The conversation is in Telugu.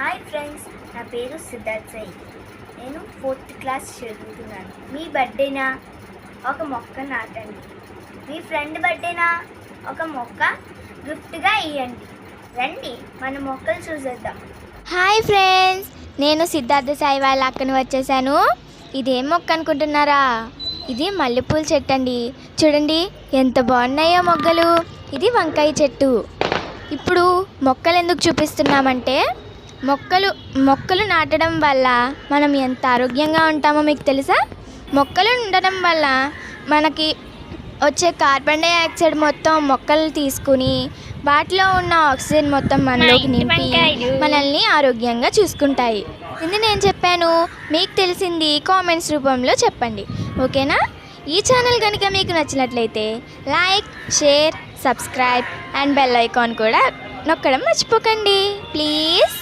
హాయ్ ఫ్రెండ్స్ నా పేరు సిద్ధార్థ్ సై నేను ఫోర్త్ క్లాస్ చదువుతున్నాను. మీ బర్త్డేనా ఒక మొక్క నాటండి. మీ ఫ్రెండ్ బర్త్డేనా ఒక మొక్క? గిఫ్ట్గా ఇవ్వండి రండి మన మొక్కలు చూసేద్దాం. హాయ్ ఫ్రెండ్స్ నేను సిద్ధార్థ సాయి వాళ్ళ అక్కని వచ్చేసాను. ఇదేం మొక్క అనుకుంటున్నారా? ఇది మల్లెపూల చెట్టు అండి. చూడండి ఎంత బాగున్నాయో మొగ్గలు. ఇది వంకాయ చెట్టు. ఇప్పుడు మొక్కలు ఎందుకు చూపిస్తున్నామంటే మొక్కలు మొక్కలు నాటడం వల్ల మనం ఎంత ఆరోగ్యంగా ఉంటామో మీకు తెలుసా? మొక్కలు ఉండడం వల్ల మనకి వచ్చే కార్బన్ డైఆక్సైడ్ మొత్తం మొక్కలు తీసుకుని వాటిలో ఉన్న ఆక్సిజన్ మొత్తం మనలోకి నింపి మనల్ని ఆరోగ్యంగా చూసుకుంటాయి. ఇది నేను చెప్పాను మీకు తెలిసింది కామెంట్స్ రూపంలో చెప్పండి. ఓకేనా? ఈ ఛానల్ కనుక మీకు నచ్చినట్లయితే like share subscribe and bell icon కూడా నొక్కడం మర్చిపోకండి. ప్లీజ్.